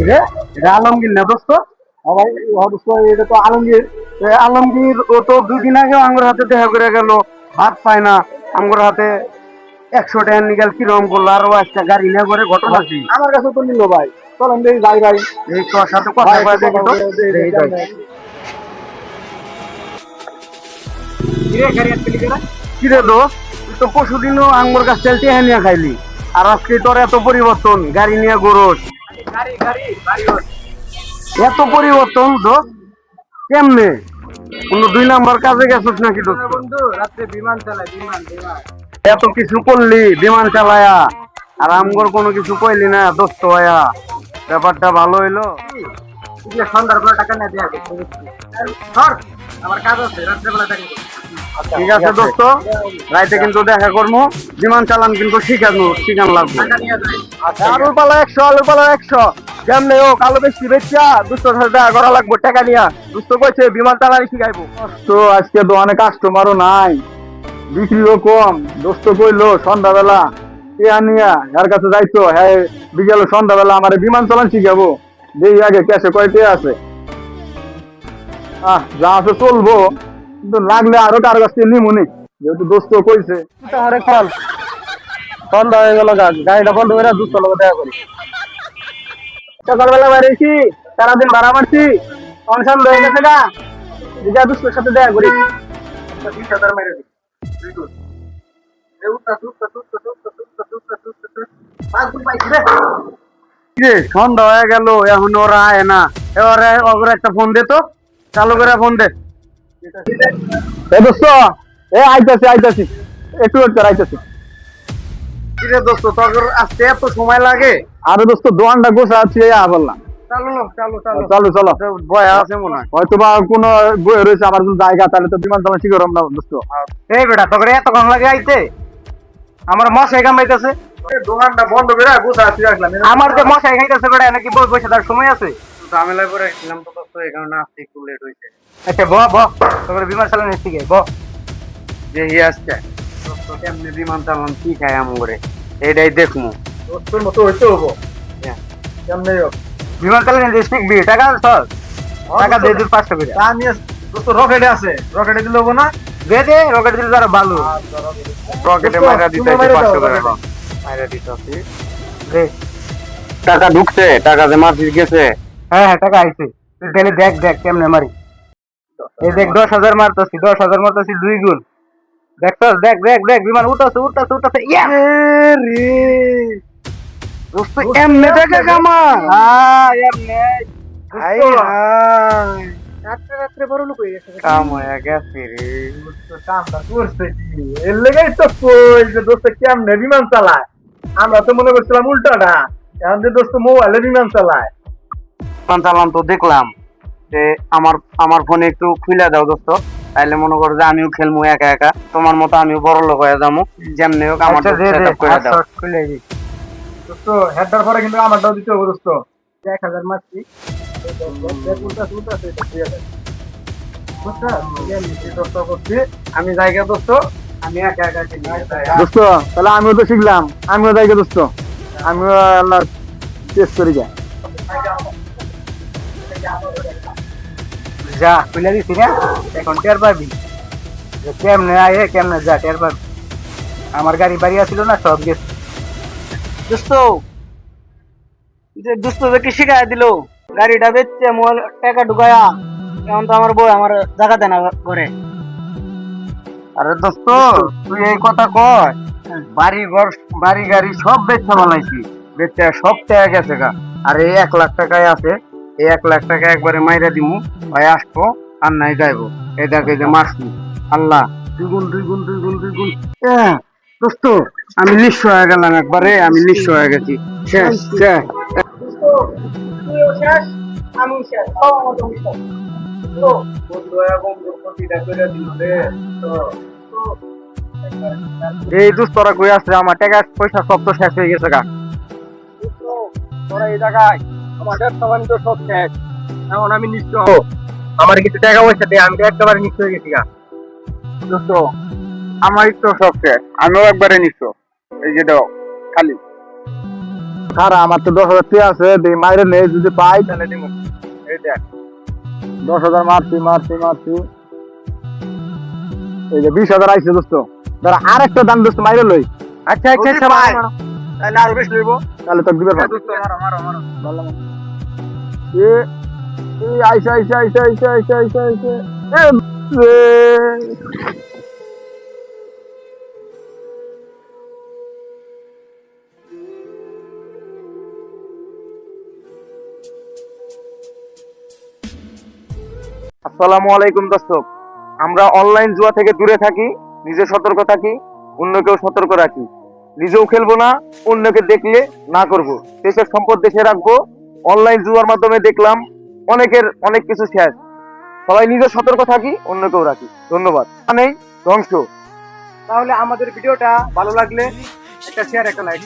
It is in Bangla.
এটা আলমগীর না দোস্ত দোস্ত এটা তো আলমগীর আলমগীর ও তো দুদিন আগে আমার হাতে দেখা করে গেল হাত পায় না। হাতে একশো টাকা নিকাল কিরম করল আর একটা গাড়ি নিয়ে করে ঘটনা কি আমার কাছে তো নিল ভাই। চলেন দেখি যাই ভাই। এই তোর সাথে কথা দেখি তো। বলে দেখি। কেমনে। কিরে দো তো আঙ্গুর গাছ চালতে হ্যাঁ নিয়ে খাইলি। আর আজকে তোর এত পরিবর্তন গাড়ি নিয়ে গরস এত পরিবর্তন কেমনে? কোন দুই নাম্বার কাজে গেছিস নাকি দোস্ত? রাত্রে বিমান চালায় বিমান বিমান। এত কিছু করলি বিমান চালায়া। আর আমগর কোনো কিছু কইলি না দোস্ত ভাইয়া। ব্যাপারটা ভালো হইল। সন্ধ্যার পর টাকা না দেয়া আমার কাজ আছে রাত্রে টাকা ঠিক আছে দোস্ত। রাইতে কিন্তু দেখা করব বিমান চালান কিন্তু শিখানো শিখান লাগবে। নিয়ে আলুর পালা একশো আলুর পালা একশো। কেমনে ও কালো বেশি বেচা দুশো টাকা করা লাগবো টাকা নিয়া। দুশো কইছে বিমান চালানি শিখাইবো। তো আজকে দোকানে কাস্টমারও নাই বিক্রিও কম দোস্ত কইলো সন্ধ্যাবেলা ইয়া নিয়া যার কাছে যাইতো হ্যাঁ বিকেল সন্ধ্যাবেলা আমার বিমান চালান শিখাবো দেখি আগে ক্যাশে কয়তে আছে। আহ যা আছে চলবো কিন্তু লাগলে আরও কারও কাছ থেকে নিমুনি যেহেতু দোস্ত কইছে আরে ফল সন্ধ্যা হয়ে গেল গাড়িটা বন্ধ করে দুধ চলো দেখা করি। সকালবেলা বেরিয়েছি সারাদিন ভাড়া মারছি অনশন হয়ে গেছে গা। দিদা দুধের সাথে দেখা করি। সন্ধ্যা হয়ে গেল এখন ওরা আয় না। এবারে ওর একটা ফোন দে তো। চালু করে ফোন দে। দোস্ত এ আইতাছি আইতাছি। একটু ওয়েট কর আইতাছি। কিরে দোস্ত তোর আসতে এত সময় লাগে? আরে দোস্ত দোকানটা গোছা আছে আ বললাম। চালু চালু চালু। চলো ভয় আছে মনে হয়। হয়তো বা কোনো বই রয়েছে আমার কোনো জায়গা তাহলে তো বিমান চালানো শিখরম না দোস্ত। এই বেটা তোকে এতক্ষণ লাগে আইতে? আমার মশাই কামাইতেছে দোকানটা বন্ধ করে গুছা আছে রাখলাম আমার যে মশাই খাইতেছে বেটা নাকি বই বসে তার সময় আছে? ঝামেলায় পরে ছিলাম তো দোস্ত এই কারণে আসতে একটু লেট হয়েছে। আচ্ছা ব ব তোর বিমান চালানো শিখে ব। যে আসছে কেমনে বিমান চালান কি খায় আম করে এইটাই দেখমু। দোস্তর মতো হইতে হব কেমনে বিমান চালানো যে শিখবি টাকা সর টাকা দিয়ে দিন পাঁচশো করে। তা নিয়ে রকেটে আছে। রকেটে দিলে হব না? দে দে রকেট দিলে তারা ভালো। রকেটে দোস্ত, মাইরা দিতে পাঁচশো করে। মাইরা দিতে দে। টাকা ঢুকছে টাকা যে মারছিস গেছে। হ্যাঁ হ্যাঁ টাকা আইছে। তুই তাহলে দেখ দেখ কেমনে মারি। এই দেখ দশ হাজার মারতেছি দশ হাজার মারতেছি দুই গুণ। দেখছস দেখ দেখ দেখ বিমান উঠতেছে উঠতেছে উঠতেছে ইয়া! রে! দোস্ত এমনে কামা হ্যাঁ এমনে। হাই হাই রাত্রে রাত্রে বড় লোক হয়ে গেছে। কাম হয়ে গেছে রে। দোস্ত কামটা করছে কি? এর লেগেই তো কই যে দোস্ত কেমনে বিমান চালায়? আমরা তো মনে করছিলাম উল্টাটা। এখন যে দোস্ত মোবাইলে বিমান চালায়। ফোন চালাম তো দেখলাম। যে আমার আমার ফোনে একটু খুলে দাও দোস্ত। তাইলে মনে করো যে আমিও খেলব একা একা। তোমার মতো আমিও বড় লোক হয়ে যাব যেমনি হোক আমার সেটআপ করে দাও। দোস্ত হেডার পরে কিন্তু আমারটাও দিতে হবে দোস্ত। এক হাজার মারছি। আমি জায়গা দোস্ত আমি একা একা খেলি। দোস্ত তাহলে আমিও তো শিখলাম। আমিও জায়গা দোস্ত। আমিও আল্লাহ টেস্ট করি যাই। যা খুলে দিছি না? এখন টের পাবি। কেমনে আয়ে কেমনে যা টের পাবি। আমার গাড়ি বাড়ি আসছিল না সব গেছে। দোস্ত যে শিখাই দিল? গাড়িটা বেচছে মোবাইল টাকা ঢুকায়া। এখন তো আমার বই আমার জায়গা দেনা করে আরে দোস্ত তুই এই কথা কয়। বাড়ি ঘর বাড়ি গাড়ি সব বেচতে বানাইছি। বেচতে সব টাকা গেছে গা। আর এই এক লাখ টাকায় আছে। এক লাখ টাকা একবারে মাইরা দিমু ভাই আসব আর নাই যাইবো। এই দেখে যে মাসু আল্লাহ দুই গুণ দুই গুণ দুই গুণ দুই গুণ আহ, দোস্ত আমি নিঃস্ব হয়ে গেলাম একবারে আমি নিঃস্ব হয়ে গেছি। এই দুস্তরা কই আসছে আমার টাকা পয়সা সব তো শেষ হয়ে গেছে গা। এই জায়গায় ব্যবসা বাণিজ্য সব শেষ। এখন আমি নিশ্চ আমার কিছু টাকা পয়সা দিয়ে আমি তো একেবারে নিশ্চ হয়ে গেছি দোস্ত আমার তো সব শেষ। আমিও একবারে নিশ্চ এই যে দাও খালি। আমার তো দশ হাজার আছে মাইরে নেই যদি পাই তাহলে দিব। এই দেখ দশ হাজার মারছি মারছি মারছি। এই যে বিশ হাজার আইছে দোস্ত। দাঁড়া আর একটা দাম দোস্ত মাইরে লই। আচ্ছা আচ্ছা আচ্ছা ভাই। তাহলে আরও বেশি লইব। তাহলে তো দিবে হ্যাঁ, দোস্ত মারো মারো মারো। আসসালামু আলাইকুম, দর্শক। আমরা অনলাইন জুয়া থেকে দূরে থাকি, নিজে সতর্ক থাকি, অন্যকেও সতর্ক রাখি। নিজেও খেলব না, অন্যকে দেখলে না করব। দেশের সম্পদ দেশে রাখব অনলাইন জুয়ার মাধ্যমে দেখলাম অনেকের অনেক কিছু শেষ সবাই নিজের সতর্ক থাকি অন্য কেউ রাখি। ধন্যবাদ। নেই ধ্বংস। তাহলে আমাদের ভিডিওটা ভালো লাগলে একটা শেয়ার একটা লাইক